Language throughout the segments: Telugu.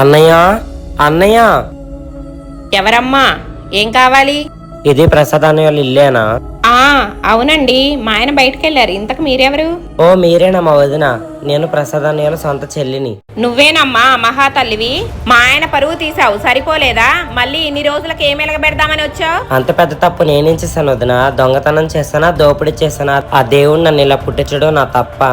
అన్నయ్య అన్నయ్య. ఎవరమ్మా? ఏం కావాలి? ఇది ప్రసాద్ అన్నయ్య వాళ్ళ ఇల్లేనా? ఆ అవునండి. మా ఆయన బయటకు వెళ్ళారు ఇంతకు మీరెవరు? ఓ మీరేనా మా వదిన? నేను ప్రసాద్ అన్నయ్య వాళ్ళ సొంత చెల్లిని. నువ్వేనమ్మా మహాతల్లివి? మా ఆయన పరువు తీసావు సరిపోలేదా? మళ్ళీ ఇన్ని రోజులకి ఏం ఎలగబెడదామని వచ్చావు? అంత పెద్ద తప్పు నేనేం చేశాను వదిన? దొంగతనం చేశానా? దోపిడీ చేశానా? ఆ దేవుడు నన్ను ఇలా పుట్టించడం నా తప్ప.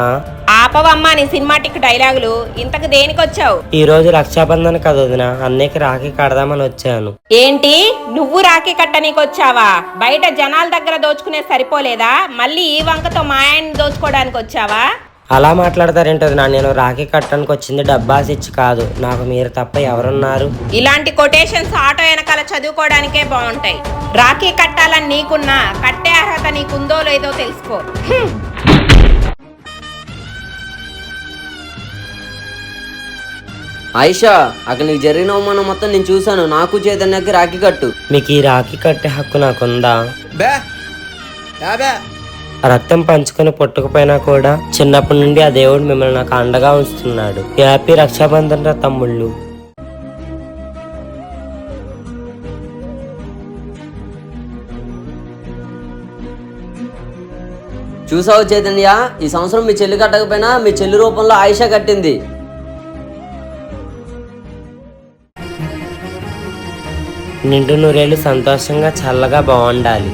ఆపవమ్మా నీ సినిమాటిక్ డైలాగులు ఇంతకు దేనికి వచ్చావు ఈ రోజు రక్షాబంధన్ కదా వదిన అన్నయ్యకి రాఖీ కడదామని వచ్చాను. ఏంటి? నువ్వు రాఖీ కట్టనీకి వచ్చావా బయట జనాల దగ్గర దోచుకునే సరిపోలేదా? మళ్ళీ ఈ వంకతో మా ఆయన్ని దోచుకోవడానికి వచ్చావా అలా మాట్లాడతారేంటి వదిన? నేను రాఖీ కట్టడానికి వచ్చింది డబ్బాస్ ఇచ్చి కాదు. నాకు మీరు తప్ప ఎవరున్నారు? ఇలాంటి కొటేషన్స్ ఆటో వెనకాల చదువుకోవడానికే బాగుంటాయి రాఖీ కట్టాలని నీకున్నా కట్టే అర్హత నీకుందో లేదో తెలుసుకో. హ్మ్. ఆయిషా అక్కడ నీకు జరిగిన అవమానం మొత్తం నేను చూశాను. నాకు చైతన్యకి రాఖీ కట్టు. మీకు ఈ రాఖీ కట్టే హక్కు నాకుందా? బే. యా బే. రక్తం పంచుకొని పుట్టకపోయినా కూడా చిన్నప్పటి నుండి ఆ దేవుడు మిమ్మల్ని నాకు అండగా ఉంచుతున్నాడు. హ్యాపీ రక్షాబంధన్ రా తమ్ముళ్ళు. చూసావు చైతన్య ఈ సంవత్సరం మీ చెల్లి కట్టకపోయినా మీ చెల్లి రూపంలో ఆయిషా కట్టింది. నిండు నూరేళ్ళు సంతోషంగా చల్లగా బాగుండాలి